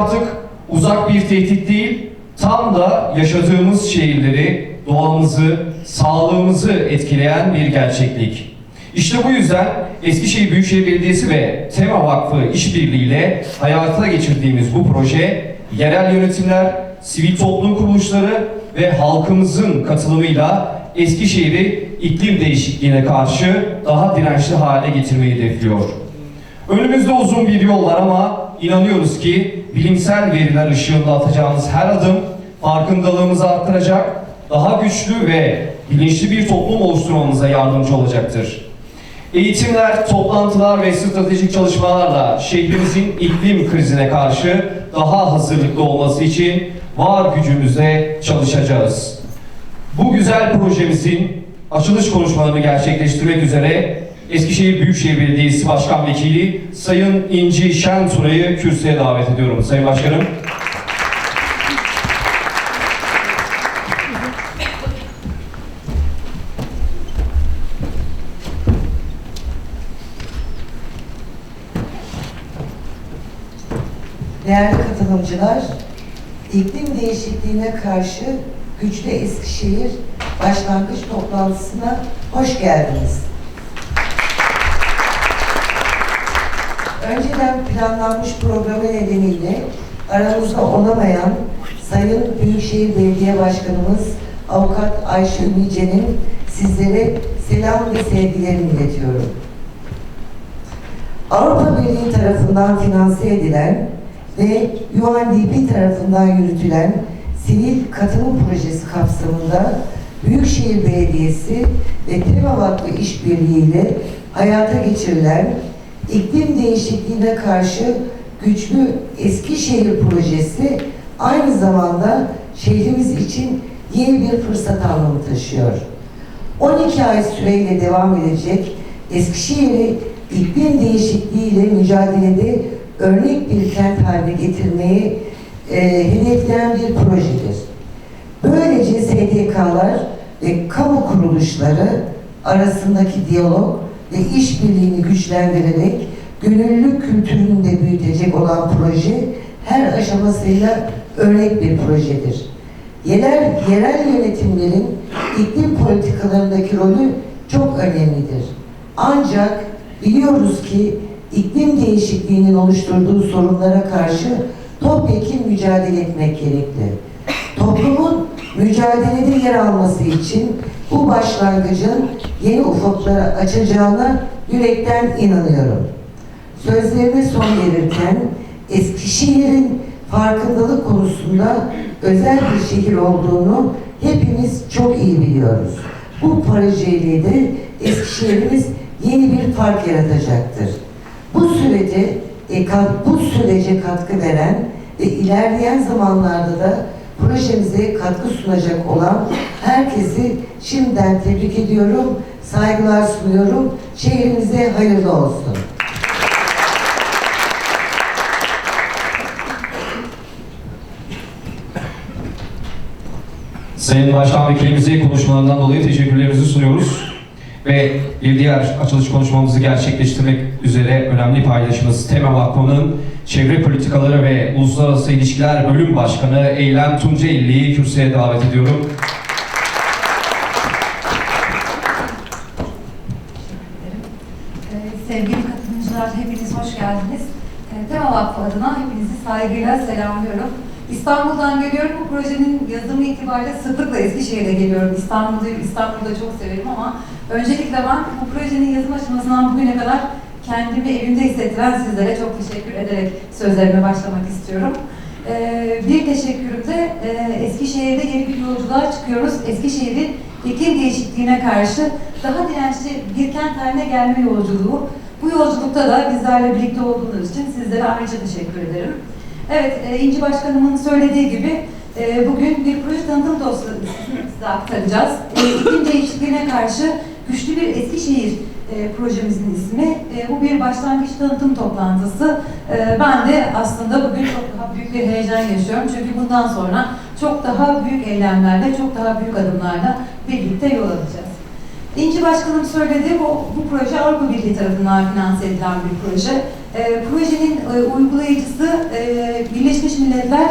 artık uzak bir tehdit değil, tam da yaşadığımız şehirleri, doğamızı, sağlığımızı etkileyen bir gerçeklik. İşte bu yüzden Eskişehir Büyükşehir Belediyesi ve Tema Vakfı işbirliğiyle hayata geçirdiğimiz bu proje, yerel yönetimler, sivil toplum kuruluşları ve halkımızın katılımıyla Eskişehir'i iklim değişikliğine karşı daha dirençli hale getirmeyi hedefliyor. Önümüzde uzun bir yol var ama inanıyoruz ki bilimsel veriler ışığında atacağımız her adım farkındalığımızı arttıracak, daha güçlü ve bilinçli bir toplum oluşturmamıza yardımcı olacaktır. Eğitimler, toplantılar ve stratejik çalışmalarla şehrimizin iklim krizine karşı daha hazırlıklı olması için var gücümüzle çalışacağız. Bu güzel projemizin açılış konuşmalarını gerçekleştirmek üzere Eskişehir Büyükşehir Belediyesi Başkan Vekili Sayın İnci Şentura'yı kürsüye davet ediyorum. Sayın Başkanım. Değerli katılımcılar, iklim değişikliğine karşı Güçlü Eskişehir başlangıç toplantısına hoş geldiniz. Önceden planlanmış programı nedeniyle aramızda olamayan Sayın Büyükşehir Belediye Başkanımız Avukat Ayşe Ümice'nin sizlere selam ve sevgilerimi iletiyorum. Avrupa Birliği tarafından finanse edilen ve UNDP tarafından yürütülen sivil katılım projesi kapsamında Büyükşehir Belediyesi ve Tema Vakfı işbirliğiyle hayata geçirilen iklim değişikliğine karşı güçlü Eskişehir projesi aynı zamanda şehrimiz için yeni bir fırsat anlamı taşıyor. 12 ay süreyle devam edecek Eskişehir'i iklim değişikliği ile mücadelede örnek bir kent haline getirmeyi e, hedefleyen bir projedir. Böylece SDK'lar ve kamu kuruluşları arasındaki diyalog ve işbirliğini güçlendirerek gönüllülük kültürünü de büyütecek olan proje her aşamasıyla örnek bir projedir. Yerel, yerel yönetimlerin iklim politikalarındaki rolü çok önemlidir. Ancak biliyoruz ki iklim değişikliğinin oluşturduğu sorunlara karşı topyekun mücadele etmek gerekli. Toplumun mücadelede yer alması için bu başlangıcın yeni ufukları açacağına yürekten inanıyorum. Sözlerine son verirken Eskişehir'in farkındalık konusunda özel bir şehir olduğunu hepimiz çok iyi biliyoruz. Bu projeyle de Eskişehir'imiz yeni bir fark yaratacaktır. Bu sürece e, bu sürece katkı veren ve ilerleyen zamanlarda da projemize katkı sunacak olan herkesi şimdiden tebrik ediyorum, saygılar sunuyorum. Şehrimize hayırlı olsun. Sayın Başkan Vekilimize konuşmalarından dolayı teşekkürlerimizi sunuyoruz. Ve bir diğer açılış konuşmamızı gerçekleştirmek üzere önemli paydaşımız Tema Vakfı'nın Çevre Politikaları ve Uluslararası İlişkiler Bölüm Başkanı Eylem Tuncaelli'yi kürsüye davet ediyorum. Ee, Sevgili katılımcılar, hepiniz hoş geldiniz. Ee, Tema Vakfı adına hepinizi saygıyla selamlıyorum. İstanbul'dan geliyorum. Bu projenin yazımı itibariyle sıklıkla Eskişehir'e geliyorum. İstanbul'u, İstanbul'da çok severim ama öncelikle ben bu projenin yazım aşamasından bugüne kadar kendimi evimde hissettiren sizlere çok teşekkür ederek sözlerime başlamak istiyorum. Ee, bir teşekkürüm de e, Eskişehir'de yeni bir yolculuğa çıkıyoruz. Eskişehir'in iklim değişikliğine karşı daha dirençli bir kent haline gelme yolculuğu. Bu yolculukta da bizlerle birlikte olduğunuz için sizlere ayrıca teşekkür ederim. Evet, e, İnci Başkanımın söylediği gibi e, bugün bir proje tanıtım dosyasını size aktaracağız. E, iklim değişikliğine karşı güçlü bir Eskişehir e, projemizin ismi. E, bu bir başlangıç tanıtım toplantısı. E, ben de aslında bugün çok daha büyük bir heyecan yaşıyorum. Çünkü bundan sonra çok daha büyük eylemlerle, çok daha büyük adımlarla birlikte yol alacağız. İnci Başkanım söyledi, bu, bu proje Avrupa Birliği tarafından finanse edilen bir proje. E, projenin e, uygulayıcısı e, Birleşmiş Milletler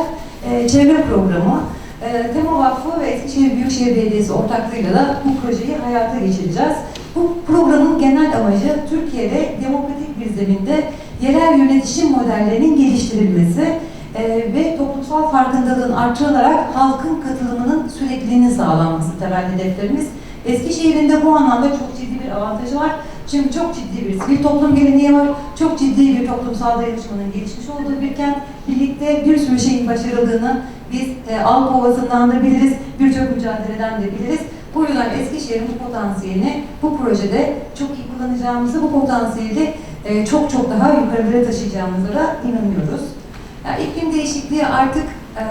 e, Çevre Programı. E, Tema Vakfı ve Eskişehir Büyükşehir Belediyesi ortaklığıyla da bu projeyi hayata geçireceğiz. Bu programın genel amacı Türkiye'de demokratik bir zeminde yerel yönetişim modellerinin geliştirilmesi e, ve toplumsal farkındalığın artırılarak halkın katılımının sürekliliğinin sağlanması temel hedeflerimiz. Eskişehir'in de bu anlamda çok ciddi bir avantajı var. Çünkü çok ciddi bir sivil toplum geleneği var. Çok ciddi bir toplumsal dayanışmanın gelişmiş olduğu bir kent. Birlikte bir sürü şeyin başarıldığını biz e, Alp Ovası'ndan da biliriz, birçok mücadeleden de biliriz. Bu yüzden Eskişehir'in bu potansiyelini bu projede çok iyi kullanacağımızı, bu potansiyeli e, çok çok daha yukarılara taşıyacağımıza da inanıyoruz. Yani iklim değişikliği artık e,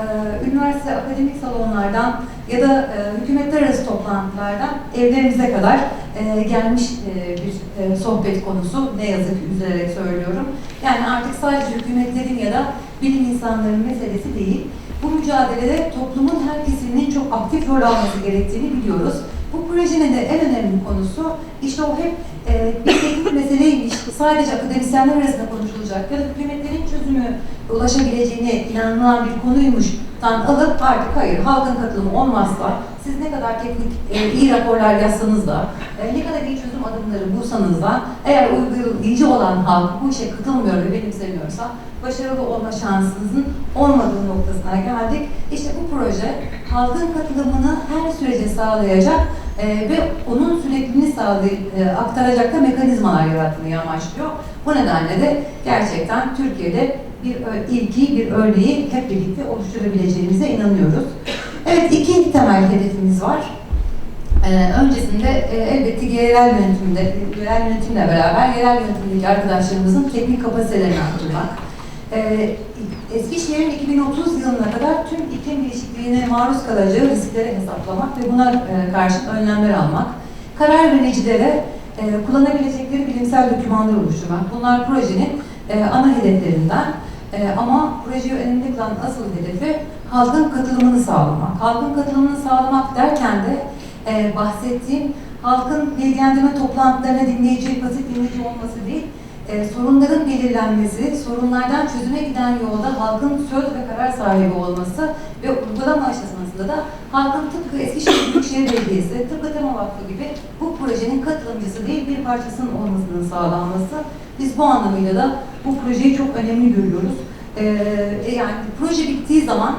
üniversite akademik salonlardan ya da e, hükümetler arası toplantılardan evlerimize kadar e, gelmiş e, bir e, sohbet konusu ne yazık ki üzülerek söylüyorum. Yani artık sadece hükümetlerin ya da bilim insanlarının meselesi değil. Bu mücadelede toplumun her kesiminin çok aktif rol alması gerektiğini biliyoruz. Bu projenin de en önemli konusu işte o hep e, bir teknik meseleymiş, sadece akademisyenler arasında konuşulacak ya da hükümetlerin çözümü ulaşabileceğine inanılan bir konuymuştan alıp artık hayır halkın katılımı olmazsa siz ne kadar teknik e, iyi raporlar yazsanız da e, ne kadar iyi çözüm adımları bulsanız da eğer uygulayıcı olan halk bu işe katılmıyor ve benimsemiyorsa başarılı olma şansınızın olmadığı noktasına geldik. İşte bu proje halkın katılımını her sürece sağlayacak e, ve onun sürekliliğini sağlay- e, aktaracak da mekanizmalar yaratmayı amaçlıyor. Bu nedenle de gerçekten Türkiye'de bir ilki, bir örneği hep birlikte oluşturabileceğimize inanıyoruz. Evet, iki temel hedefimiz var. Ee, öncesinde e, elbette yerel yönetimde, yerel yönetimle beraber yerel yönetimdeki arkadaşlarımızın teknik kapasitelerini arttırmak. Ee, Eskişehir'in 2030 yılına kadar tüm iklim değişikliğine maruz kalacağı riskleri hesaplamak ve buna e, karşı önlemler almak. Karar vericilere e, kullanabilecekleri bilimsel dokümanlar oluşturmak. Bunlar projenin e, ana hedeflerinden. E, ama projeyi önemli kılan asıl hedefi halkın katılımını sağlamak. Halkın katılımını sağlamak derken de e, bahsettiğim halkın bilgilendirme toplantılarına dinleyici, pasif dinleyici olması değil, e, sorunların belirlenmesi, sorunlardan çözüme giden yolda halkın söz ve karar sahibi olması ve uygulama aşamasında da halkın tıpkı Eskişehir Büyükşehir Belediyesi, tıpkı Tema Vakfı gibi bu projenin katılımcısı değil bir parçasının olmasının sağlanması. Biz bu anlamıyla da bu projeyi çok önemli görüyoruz. E, yani proje bittiği zaman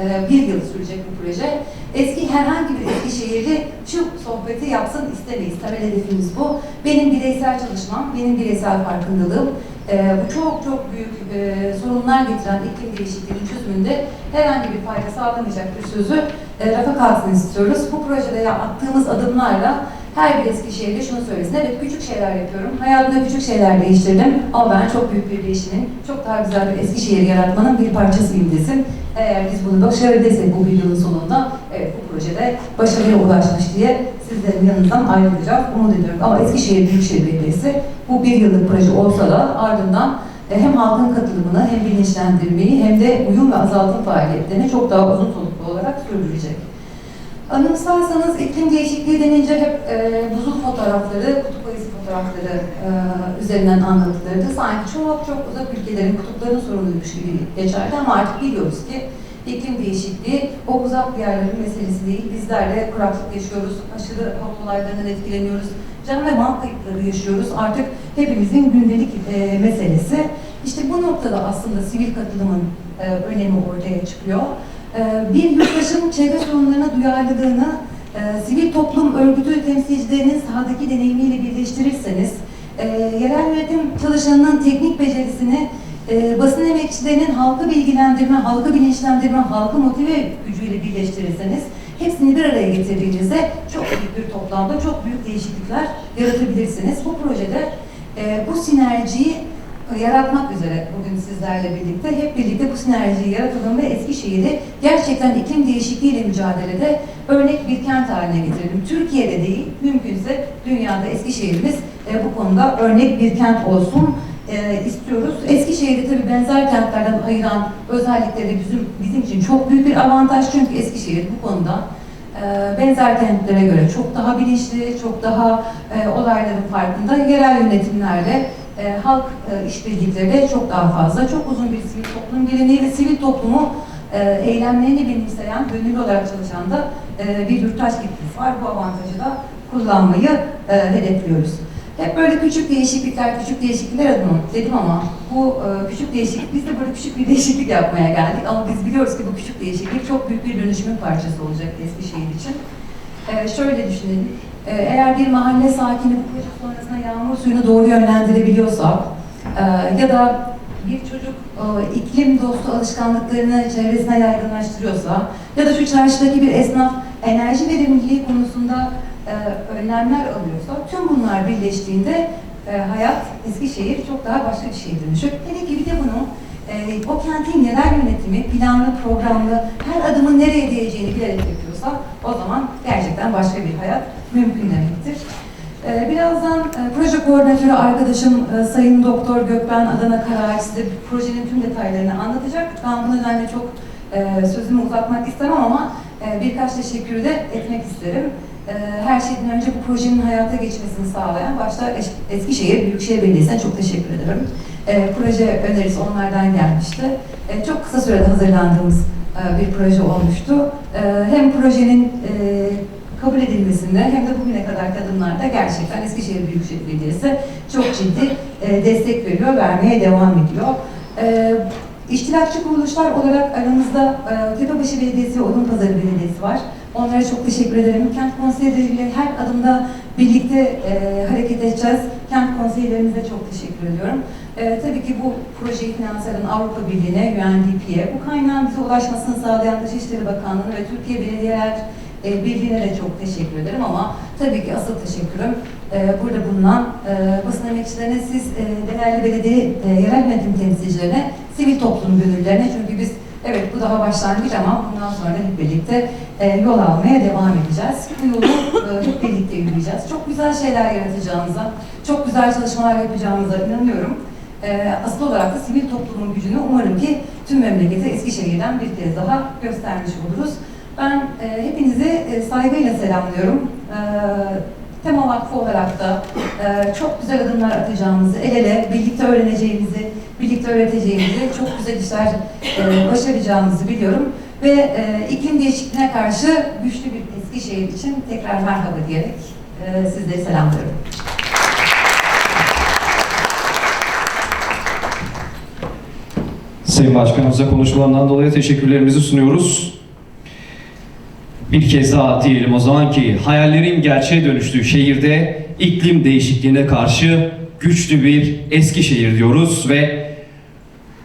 e, bir yıl sürecek bu proje. Eski herhangi bir Eskişehirli şu sohbeti yapsın istemeyiz. Temel hedefimiz bu. Benim bireysel çalışmam, benim bireysel farkındalığım, e, bu çok çok büyük e, sorunlar getiren iklim değişikliğinin çözümünde herhangi bir fayda sağlamayacak bir sözü e, rafa kalksın istiyoruz. Bu projede attığımız adımlarla her bir Eskişehirli şunu söylesin. Evet küçük şeyler yapıyorum. Hayatımda küçük şeyler değiştirdim. Ama ben çok büyük bir değişimin, çok daha güzel bir Eskişehir yaratmanın bir parçasıyım desin. Eğer biz bunu başarabilirsek bu yılın sonunda evet bu projede başarıya ulaşmış diye sizlerin yanından ayrılacak umut ediyorum. Ama Eskişehir Büyükşehir Belediyesi bu bir yıllık proje olsa da ardından e, hem halkın katılımını hem bilinçlendirmeyi hem de uyum ve azaltım faaliyetlerini çok daha uzun soluklu olarak sürdürecek. Anımsarsanız iklim değişikliği denince hep e, buzul fotoğrafları, kutup ayısı fotoğrafları e, üzerinden anlatılırdı. Sanki çok çok uzak ülkelerin kutuplarının sorunuymuş gibi geçerdi ama artık biliyoruz ki iklim değişikliği o uzak diyarların meselesi değil. Bizler de kuraklık yaşıyoruz, aşırı hava olaylarından etkileniyoruz, can ve mal kayıpları yaşıyoruz. Artık hepimizin gündelik e, meselesi. İşte bu noktada aslında sivil katılımın e, önemi ortaya çıkıyor. Ee, bir yurttaşın çevre sorunlarına duyarlılığını e, sivil toplum örgütü temsilcilerinin sahadaki deneyimiyle birleştirirseniz, e, yerel yönetim çalışanının teknik becerisini e, basın emekçilerinin halkı bilgilendirme, halkı bilinçlendirme, halkı motive gücüyle birleştirirseniz, hepsini bir araya getirdiğinizde çok büyük bir toplamda çok büyük değişiklikler yaratabilirsiniz. Bu projede e, bu sinerjiyi yaratmak üzere bugün sizlerle birlikte hep birlikte bu sinerjiyi yaratalım ve Eskişehir'i gerçekten iklim değişikliğiyle mücadelede örnek bir kent haline getirelim. Türkiye'de değil, mümkünse dünyada Eskişehir'imiz e, bu konuda örnek bir kent olsun e, istiyoruz. Eskişehir'i tabii benzer kentlerden ayıran özellikleri bizim bizim için çok büyük bir avantaj çünkü Eskişehir bu konuda e, benzer kentlere göre çok daha bilinçli, çok daha e, olayların farkında. Yerel yönetimlerle, e, halk e, işbirlikleriyle çok daha fazla, çok uzun bir sivil toplum geleneği ve sivil toplumu e, eylemlerini benimseyen, gönüllü olarak çalışan da e, bir yurttaş kitlesi var. Bu avantajı da kullanmayı e, hedefliyoruz. Hep böyle küçük değişiklikler, küçük değişiklikler adım dedim ama bu e, küçük değişiklik, biz de böyle küçük bir değişiklik yapmaya geldik. Ama biz biliyoruz ki bu küçük değişiklik çok büyük bir dönüşümün parçası olacak Eskişehir için. E, şöyle düşünelim, eğer bir mahalle sakini bu proje sonrasında yağmur suyunu doğru yönlendirebiliyorsa e, ya da bir çocuk e, iklim dostu alışkanlıklarını çevresine yaygınlaştırıyorsa ya da şu çarşıdaki bir esnaf enerji verimliliği konusunda e, önlemler alıyorsa tüm bunlar birleştiğinde hayat Eskişehir çok daha başka bir şeye dönüşür. Hele ki bir de bunu e, o kentin yerel yönetimi planlı, programlı, her adımın nereye değeceğini bilerek yapıyorsa o zaman gerçekten başka bir hayat mümkün demektir. Ee, Birazdan e, proje koordinatörü arkadaşım e, Sayın Doktor Gökben Adana Karaağaç size projenin tüm detaylarını anlatacak. Ben bu nedenle çok e, sözümü uzatmak istemem ama e, birkaç teşekkür de etmek isterim. E, Her şeyden önce bu projenin hayata geçmesini sağlayan başta Es- Eskişehir Büyükşehir Belediyesi'ne çok teşekkür ederim. E, Proje önerisi onlardan gelmişti. E, Çok kısa sürede hazırlandığımız e, bir proje olmuştu. E, Hem projenin e, kabul edilmesinde hem de bugüne kadar adımlarda gerçekten Eskişehir Büyükşehir Belediyesi çok ciddi e, destek veriyor, vermeye devam ediyor. E, İştirakçı kuruluşlar olarak aramızda e, Tepebaşı Belediyesi ve Odunpazarı Belediyesi var. Onlara çok teşekkür ederim. Kent konseyleriyle her adımda birlikte e, hareket edeceğiz. Kent konseylerimize çok teşekkür ediyorum. E, tabii ki bu projeyi finanse eden Avrupa Birliği'ne, UNDP'ye, bu kaynağın bize ulaşmasını sağlayan Dışişleri Bakanlığı ve Türkiye Belediyeler e, Birliği'ne de çok teşekkür ederim ama tabii ki asıl teşekkürüm e, burada bulunan e, basın emekçilerine, siz e, değerli belediye e, yerel yönetim temsilcilerine, sivil toplum gönüllülerine çünkü biz evet bu daha başlangıç ama bundan sonra hep birlikte e, yol almaya devam edeceğiz. Bu yolu e, hep birlikte yürüyeceğiz. Çok güzel şeyler yaratacağımıza, çok güzel çalışmalar yapacağımıza inanıyorum. E, asıl olarak da sivil toplumun gücünü umarım ki tüm memlekete Eskişehir'den bir kez daha göstermiş oluruz. Ben e, hepinizi e, saygıyla selamlıyorum. E, Tema Vakfı olarak da e, çok güzel adımlar atacağımızı, el ele birlikte öğreneceğimizi, birlikte öğreteceğimizi, çok güzel işler e, başaracağımızı biliyorum. Ve e, iklim değişikliğine karşı güçlü bir Eskişehir için tekrar merhaba diyerek e, sizleri selamlıyorum. Sayın Başkanımıza konuşmalarından dolayı teşekkürlerimizi sunuyoruz. Bir kez daha diyelim o zaman ki hayallerin gerçeğe dönüştüğü şehirde iklim değişikliğine karşı güçlü bir Eskişehir diyoruz ve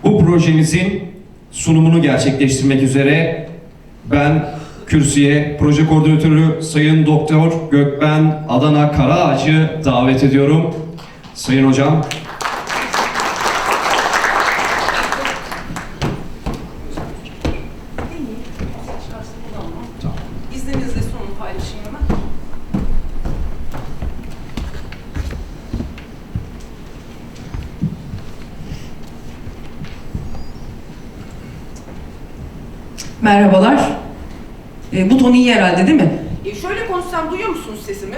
bu projemizin sunumunu gerçekleştirmek üzere ben kürsüye proje koordinatörü Sayın Doktor Gökben Adana Karaağaç'ı davet ediyorum. Sayın Hocam Tamam. İzninizle sonunu paylaşayım hemen. Merhabalar. E, buton iyi herhalde değil mi? E, şöyle konuşsam duyuyor musunuz sesimi?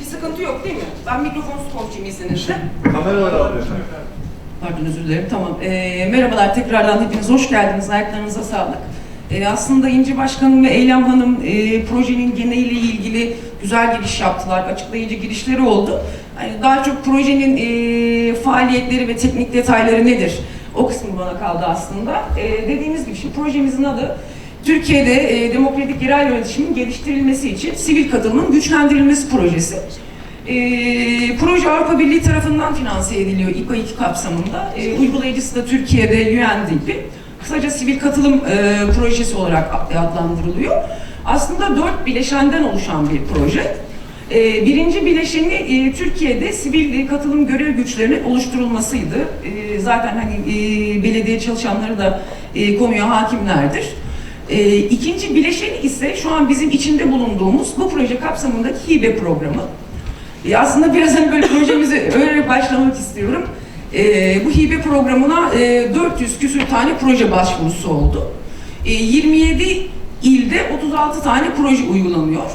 Bir sıkıntı yok değil mi? Ben mikrofonsuz konuşayım izninizle. Kamera var abi efendim. Pardon özür dilerim. Tamam. Ee, merhabalar tekrardan hepiniz hoş geldiniz. Ayaklarınıza sağlık. Ee, aslında İnci Başkanım ve Eylem Hanım e, projenin geneliyle ilgili güzel giriş yaptılar. Açıklayıcı girişleri oldu. Yani daha çok projenin e, faaliyetleri ve teknik detayları nedir? O kısmı bana kaldı aslında. E, dediğimiz gibi şimdi projemizin adı Türkiye'de e, demokratik yerel yönetimin geliştirilmesi için sivil katılımın güçlendirilmesi projesi. E, proje Avrupa Birliği tarafından finanse ediliyor İPA 2 kapsamında. E, uygulayıcısı da Türkiye'de UNDP. Kısaca sivil katılım e, projesi olarak adlandırılıyor. Aslında dört bileşenden oluşan bir proje. E, birinci bileşeni e, Türkiye'de sivil katılım görev güçlerinin oluşturulmasıydı. E, zaten hani e, belediye çalışanları da e, konuya hakimlerdir. E, ikinci bileşeni ise şu an bizim içinde bulunduğumuz bu proje kapsamındaki hibe programı. E, aslında biraz hani böyle projemizi öyle başlamak istiyorum. E, bu hibe programına e, 400 küsür tane proje başvurusu oldu. E, 27 ilde 36 tane proje uygulanıyor.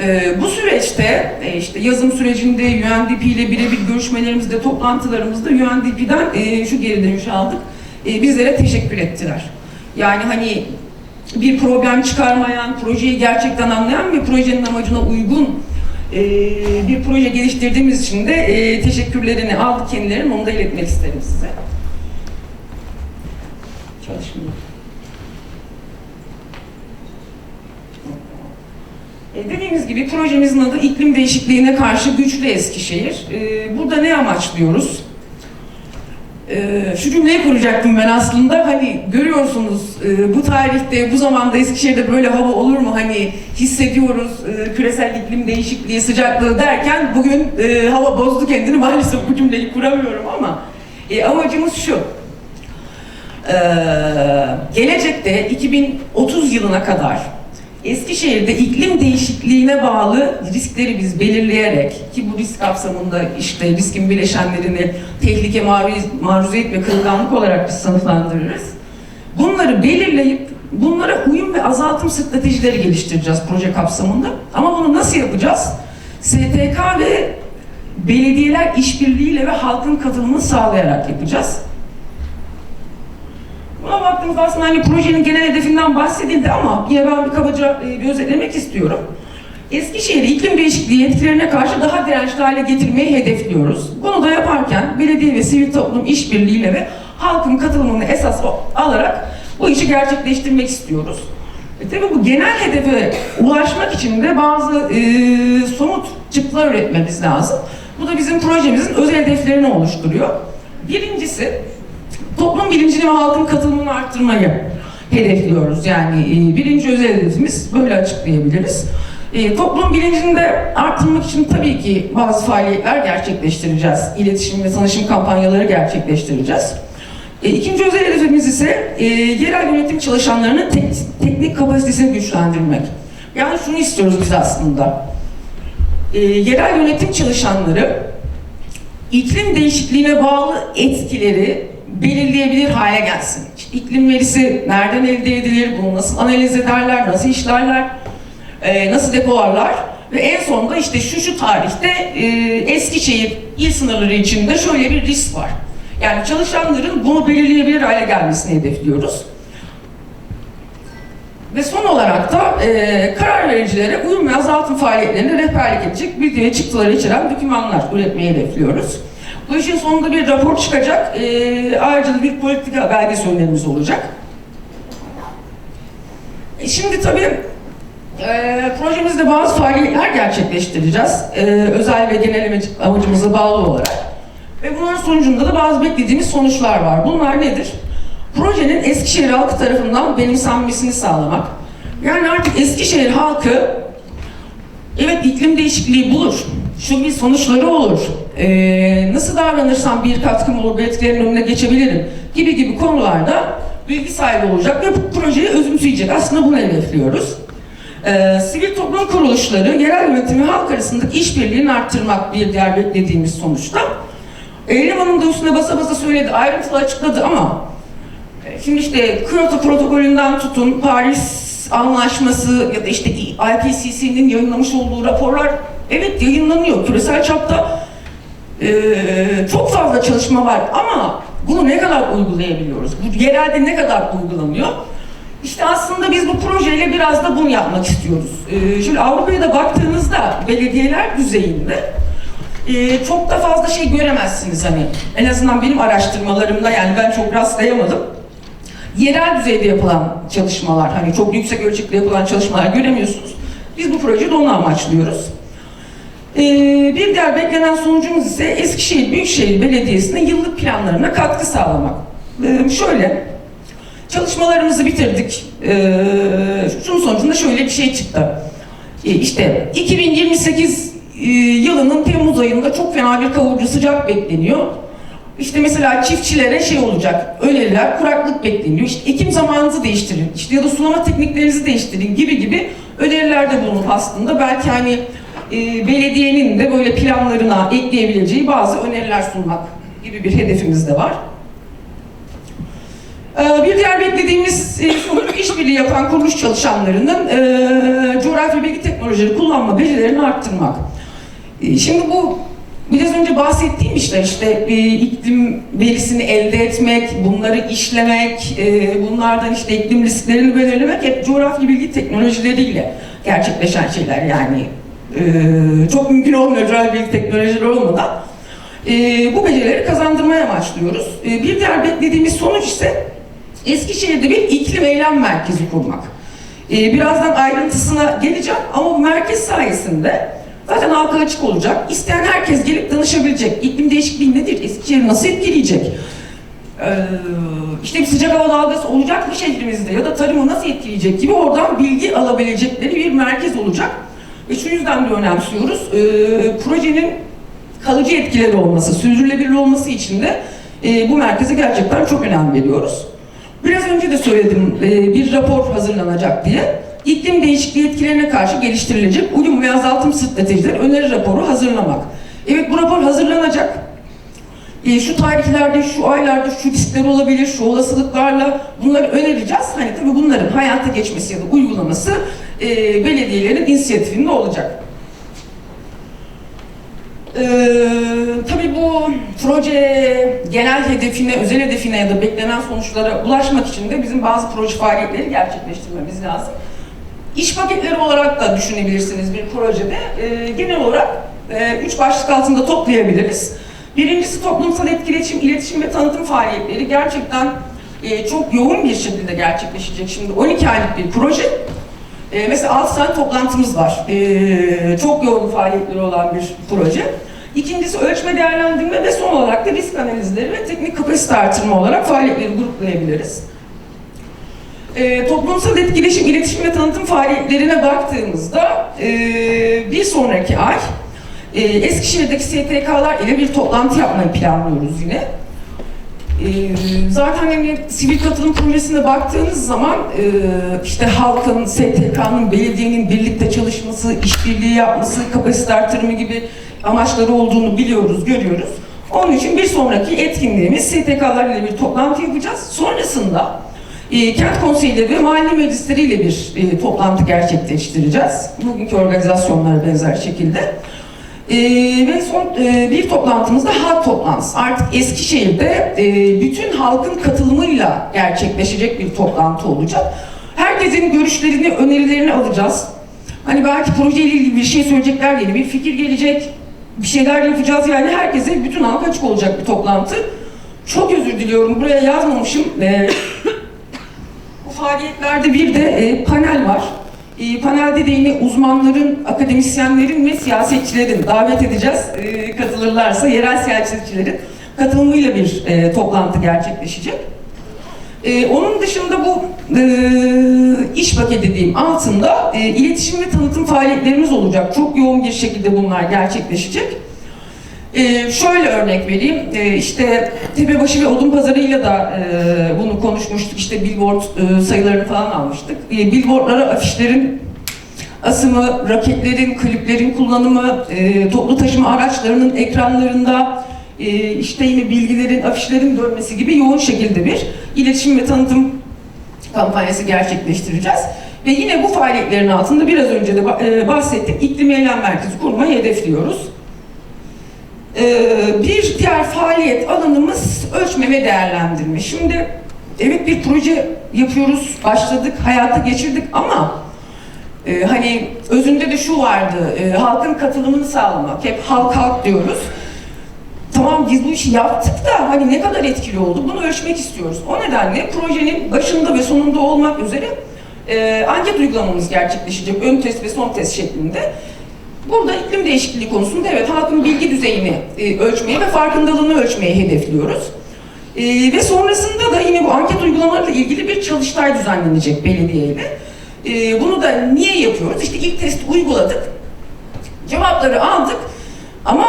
Ee, bu süreçte e, işte yazım sürecinde UNDP ile birebir görüşmelerimizde, toplantılarımızda UNDP'den e, şu geri dönüş aldık. E, bizlere teşekkür ettiler. Yani hani bir problem çıkarmayan, projeyi gerçekten anlayan ve projenin amacına uygun e, bir proje geliştirdiğimiz için de e, teşekkürlerini aldık kendilerinin, onu da iletmek isterim size. Çalışmıyor. E, Dediğimiz gibi projemizin adı iklim değişikliğine karşı güçlü Eskişehir. E, Burada ne amaçlıyoruz? E, Şu cümleyi kuracaktım ben aslında. Hani görüyorsunuz e, bu tarihte, bu zamanda Eskişehir'de böyle hava olur mu? Hani hissediyoruz e, küresel iklim değişikliği, sıcaklığı derken bugün e, hava bozdu kendini. Maalesef bu cümleyi kuramıyorum ama e, amacımız şu. Ee, gelecekte 2030 yılına kadar Eskişehir'de iklim değişikliğine bağlı riskleri biz belirleyerek ki bu risk kapsamında işte riskin bileşenlerini tehlike maruz, maruziyet ve kırılganlık olarak biz sınıflandırırız. Bunları belirleyip bunlara uyum ve azaltım stratejileri geliştireceğiz proje kapsamında. Ama bunu nasıl yapacağız? STK ve belediyeler işbirliğiyle ve halkın katılımını sağlayarak yapacağız. Buna baktığımızda aslında hani projenin genel hedefinden bahsedildi ama yine ben bir kabaca e, bir özetlemek istiyorum. Eskişehir'i iklim değişikliği etkilerine karşı daha dirençli hale getirmeyi hedefliyoruz. Bunu da yaparken belediye ve sivil toplum işbirliğiyle ve halkın katılımını esas alarak bu işi gerçekleştirmek istiyoruz. E tabii bu genel hedefe ulaşmak için de bazı e, somut çıktılar üretmemiz lazım. Bu da bizim projemizin özel hedeflerini oluşturuyor. Birincisi toplum bilincini ve halkın katılımını arttırmayı hedefliyoruz. Yani e, birinci özel hedefimiz böyle açıklayabiliriz. E, toplum bilincini de arttırmak için tabii ki bazı faaliyetler gerçekleştireceğiz. İletişim ve tanışım kampanyaları gerçekleştireceğiz. E, ikinci özel hedefimiz ise e, yerel yönetim çalışanlarının tek- teknik kapasitesini güçlendirmek. Yani şunu istiyoruz biz aslında. E, yerel yönetim çalışanları iklim değişikliğine bağlı etkileri belirleyebilir hale gelsin. İşte iklim verisi nereden elde edilir, bunu nasıl analiz ederler, nasıl işlerler, e, nasıl depolarlar ve en sonunda işte şu şu tarihte e, Eskişehir il sınırları içinde şöyle bir risk var. Yani çalışanların bunu belirleyebilir hale gelmesini hedefliyoruz. Ve son olarak da e, karar vericilere uyum ve azaltım faaliyetlerine rehberlik edecek video ve çıktıları içeren dokümanlar üretmeyi hedefliyoruz. Bu işin sonunda bir rapor çıkacak. E, ayrıca bir politika belgesi önerimiz olacak. E, şimdi tabii e, projemizde bazı faaliyetler gerçekleştireceğiz. E, özel ve genel amacı- amacımıza bağlı olarak. Ve bunların sonucunda da bazı beklediğimiz sonuçlar var. Bunlar nedir? Projenin Eskişehir halkı tarafından benimsenmesini sağlamak. Yani artık Eskişehir halkı evet iklim değişikliği bulur. Şu bir sonuçları olur. Ee, nasıl davranırsam bir katkım olur, bu önüne geçebilirim gibi gibi konularda bilgi sahibi olacak ve bu projeyi özümseyecek. Aslında bunu hedefliyoruz. Ee, sivil toplum kuruluşları, yerel yönetim ve halk arasındaki işbirliğini arttırmak bir diğer beklediğimiz sonuçta. Eylem Hanım da üstüne basa basa söyledi, ayrıntılı açıkladı ama e, şimdi işte Kyoto protokolünden tutun, Paris Anlaşması ya da işte IPCC'nin yayınlamış olduğu raporlar evet yayınlanıyor. Küresel çapta e, çok fazla çalışma var ama bunu ne kadar uygulayabiliyoruz? Bu yerelde ne kadar uygulanıyor? İşte aslında biz bu projeyle biraz da bunu yapmak istiyoruz. E, şimdi Avrupa'ya da baktığınızda belediyeler düzeyinde e, çok da fazla şey göremezsiniz hani. En azından benim araştırmalarımda yani ben çok rastlayamadım. Yerel düzeyde yapılan çalışmalar, hani çok yüksek ölçekli yapılan çalışmalar göremiyorsunuz. Biz bu projede onu amaçlıyoruz. Ee, bir diğer beklenen sonucumuz ise Eskişehir Büyükşehir Belediyesi'nin yıllık planlarına katkı sağlamak. Ee, şöyle, çalışmalarımızı bitirdik. Ee, şunun sonucunda şöyle bir şey çıktı. Ee, işte 2028 e, yılının Temmuz ayında çok fena bir kavurucu sıcak bekleniyor. İşte mesela çiftçilere şey olacak, öneriler, kuraklık bekleniyor. İşte ekim zamanınızı değiştirin, işte ya da sulama tekniklerinizi değiştirin gibi gibi önerilerde bulunup aslında belki hani belediyenin de böyle planlarına ekleyebileceği bazı öneriler sunmak gibi bir hedefimiz de var. Ee, bir diğer beklediğimiz e, sonuç işbirliği yapan kuruluş çalışanlarının e, coğrafya bilgi teknolojileri kullanma becerilerini arttırmak. E, şimdi bu biraz önce bahsettiğim işler işte e, iklim verisini elde etmek, bunları işlemek, e, bunlardan işte iklim risklerini belirlemek hep coğrafya bilgi teknolojileriyle gerçekleşen şeyler yani. E, çok mümkün olmuyor coğrafya bilgi teknolojileri olmadan. E, bu becerileri kazandırmaya amaçlıyoruz. E, bir diğer beklediğimiz sonuç ise Eskişehir'de bir iklim eylem merkezi kurmak. Ee, birazdan ayrıntısına geleceğim ama bu merkez sayesinde zaten halka açık olacak. İsteyen herkes gelip danışabilecek. İklim değişikliği nedir? Eskişehir'i nasıl etkileyecek? Ee, işte bir sıcak hava dalgası olacak mı şehrimizde ya da tarımı nasıl etkileyecek gibi oradan bilgi alabilecekleri bir merkez olacak. Şu yüzden de önemsiyoruz. Ee, projenin kalıcı etkileri olması, sürdürülebilir olması için de e, bu merkeze gerçekten çok önem veriyoruz. Biraz önce de söyledim e, bir rapor hazırlanacak diye. İklim değişikliği etkilerine karşı geliştirilecek uyum ve azaltım stratejileri öneri raporu hazırlamak. Evet bu rapor hazırlanacak. E, şu tarihlerde, şu aylarda şu riskler olabilir, şu olasılıklarla bunları önereceğiz. Hani tabii bunların hayata geçmesi ya da uygulaması e, belediyelerin inisiyatifinde olacak. Ee, tabii bu proje genel hedefine, özel hedefine ya da beklenen sonuçlara ulaşmak için de bizim bazı proje faaliyetleri gerçekleştirmemiz lazım. İş paketleri olarak da düşünebilirsiniz bir projede. Ee, genel olarak e, üç başlık altında toplayabiliriz. Birincisi toplumsal etkileşim, iletişim ve tanıtım faaliyetleri gerçekten e, çok yoğun bir şekilde gerçekleşecek. Şimdi 12 aylık bir proje. E, mesela 6 saat toplantımız var. E, çok yoğun faaliyetleri olan bir proje. İkincisi ölçme değerlendirme ve son olarak da risk analizleri ve teknik kapasite artırma olarak faaliyetleri gruplayabiliriz. E, toplumsal etkileşim, iletişim ve tanıtım faaliyetlerine baktığımızda e, bir sonraki ay e, Eskişehir'deki STK'lar ile bir toplantı yapmayı planlıyoruz yine. Ee, Zaten hani sivil katılım projesine baktığınız zaman e, işte halkın, STK'nın, belediyenin birlikte çalışması, işbirliği yapması, kapasite artırımı gibi amaçları olduğunu biliyoruz, görüyoruz. Onun için bir sonraki etkinliğimiz STK'lar ile bir toplantı yapacağız. Sonrasında e, kent konseyleri ve mahalle meclisleriyle bir e, toplantı gerçekleştireceğiz. Bugünkü organizasyonlara benzer şekilde. Ee, ve son e, bir toplantımızda halk toplantısı. Artık Eskişehir'de e, bütün halkın katılımıyla gerçekleşecek bir toplantı olacak. Herkesin görüşlerini, önerilerini alacağız. Hani belki projeyle ilgili bir şey söyleyecekler, yeni bir fikir gelecek, bir şeyler yapacağız. Yani herkese, bütün halka açık olacak bir toplantı. Çok özür diliyorum, buraya yazmamışım. Ee, bu faaliyetlerde bir de e, panel var. E, panelde de yine uzmanların, akademisyenlerin ve siyasetçilerin davet edeceğiz. E, katılırlarsa yerel siyasetçilerin katılımıyla bir e, toplantı gerçekleşecek. E, onun dışında bu e, iş paketi diyeyim altında e, iletişim ve tanıtım faaliyetlerimiz olacak. Çok yoğun bir şekilde bunlar gerçekleşecek. Ee, şöyle örnek vereyim, ee, işte Tepebaşı ve Odunpazarı'yla da e, bunu konuşmuştuk, işte billboard e, sayılarını falan almıştık. E, billboardlara afişlerin asımı, raketlerin, kliplerin kullanımı, e, toplu taşıma araçlarının ekranlarında, e, işte yine bilgilerin, afişlerin dönmesi gibi yoğun şekilde bir iletişim ve tanıtım kampanyası gerçekleştireceğiz. Ve yine bu faaliyetlerin altında biraz önce de e, bahsettim, iklim eylem merkezi kurmayı hedefliyoruz. Ee, bir diğer faaliyet alanımız ölçme ve değerlendirme. Şimdi evet bir proje yapıyoruz, başladık, hayata geçirdik ama e, hani özünde de şu vardı, e, halkın katılımını sağlamak. Hep halk halk diyoruz. Tamam biz bu işi yaptık da hani ne kadar etkili oldu bunu ölçmek istiyoruz. O nedenle projenin başında ve sonunda olmak üzere e, anket uygulamamız gerçekleşecek. Ön test ve son test şeklinde. Burada iklim değişikliği konusunda evet halkın bilgi düzeyini e, ölçmeyi ve farkındalığını ölçmeyi hedefliyoruz. E, ve sonrasında da yine bu anket uygulamalarıyla ilgili bir çalıştay düzenlenecek belediyeyle. E, bunu da niye yapıyoruz? İşte ilk test uyguladık, cevapları aldık ama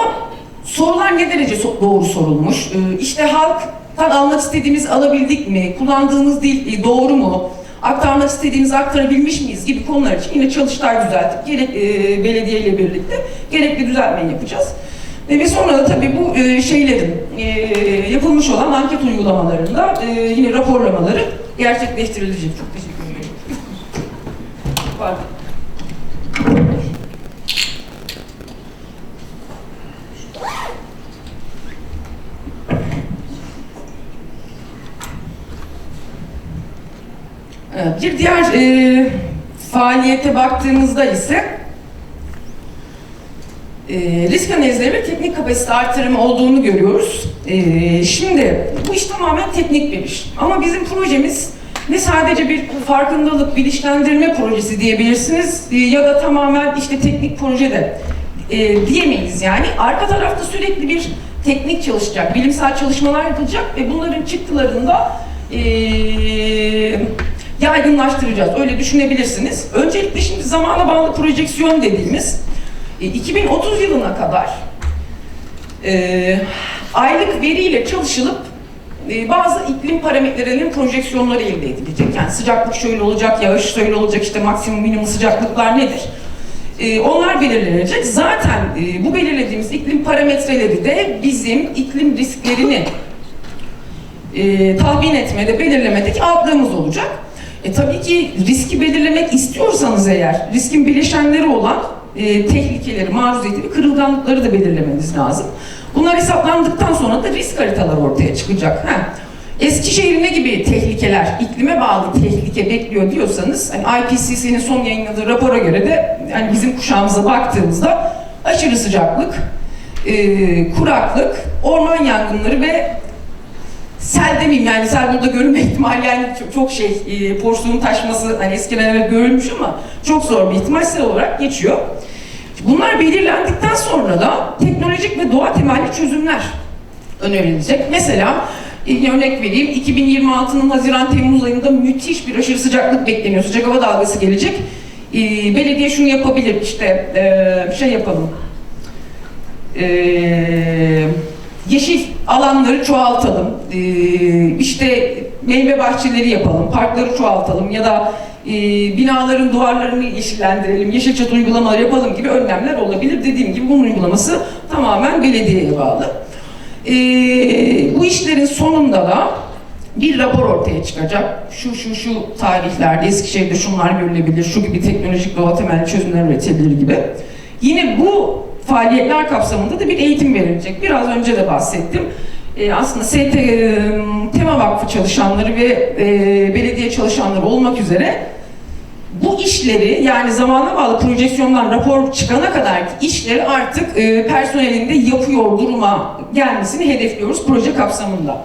sorular ne derece doğru sorulmuş? E, işte halktan almak istediğimiz alabildik mi? Kullandığımız dil e, doğru mu? Aktarmak istediğimizi aktarabilmiş miyiz gibi konular için yine çalıştay düzeltip gerek e, belediye ile birlikte gerekli düzeltmeyi yapacağız. E, ve sonra da tabii bu e, şeylerin e, yapılmış olan anket uygulamalarında e, yine raporlamaları gerçekleştirilecek. Çok teşekkür ederim. Pardon. Bir diğer e, faaliyete baktığımızda ise e, risk analizleri ve teknik kapasite artırımı olduğunu görüyoruz. E, şimdi bu iş tamamen teknik bir iş. Ama bizim projemiz ne sadece bir farkındalık, bilinçlendirme projesi diyebilirsiniz e, ya da tamamen işte teknik proje de e, diyemeyiz yani. Arka tarafta sürekli bir teknik çalışacak, bilimsel çalışmalar yapılacak ve bunların çıktılarını da e, yaygınlaştıracağız. Öyle düşünebilirsiniz. Öncelikle şimdi zamana bağlı projeksiyon dediğimiz e, 2030 yılına kadar e, aylık veriyle çalışılıp e, bazı iklim parametrelerinin projeksiyonları elde edilecek. Yani sıcaklık şöyle olacak, yağış şöyle olacak, işte maksimum minimum sıcaklıklar nedir? E, onlar belirlenecek. Zaten e, bu belirlediğimiz iklim parametreleri de bizim iklim risklerini e, tahmin etmede, belirlemedeki adlarımız olacak. E, tabii ki riski belirlemek istiyorsanız eğer, riskin bileşenleri olan e, tehlikeleri, maruziyeti ve kırılganlıkları da belirlemeniz lazım. Bunlar hesaplandıktan sonra da risk haritaları ortaya çıkacak. Ha. Eskişehir ne gibi tehlikeler, iklime bağlı tehlike bekliyor diyorsanız, hani IPCC'nin son yayınladığı rapora göre de yani bizim kuşağımıza baktığımızda aşırı sıcaklık, e, kuraklık, orman yangınları ve sel demeyeyim yani sel burada görünme ihtimali yani çok, şey e, porsiyonun taşması hani eskiden evet görülmüş ama çok zor bir ihtimal sel olarak geçiyor. Bunlar belirlendikten sonra da teknolojik ve doğa temelli çözümler önerilecek. Mesela e, örnek vereyim 2026'nın Haziran-Temmuz ayında müthiş bir aşırı sıcaklık bekleniyor. Sıcak hava dalgası gelecek. E, belediye şunu yapabilir işte e, şey yapalım. E, yeşil alanları çoğaltalım. E, işte meyve bahçeleri yapalım, parkları çoğaltalım ya da e, binaların duvarlarını yeşillendirelim, yeşil çatı uygulamaları yapalım gibi önlemler olabilir. Dediğim gibi bunun uygulaması tamamen belediyeye bağlı. E, bu işlerin sonunda da bir rapor ortaya çıkacak. Şu şu şu tarihlerde Eskişehir'de şunlar görülebilir, şu gibi teknolojik doğa temelli çözümler üretilebilir gibi. Yine bu faaliyetler kapsamında da bir eğitim verilecek. Biraz önce de bahsettim. Ee, aslında ST, e, Tema Vakfı çalışanları ve e, belediye çalışanları olmak üzere bu işleri yani zamana bağlı projeksiyondan rapor çıkana kadar işleri artık e, personelinde yapıyor duruma gelmesini hedefliyoruz proje kapsamında.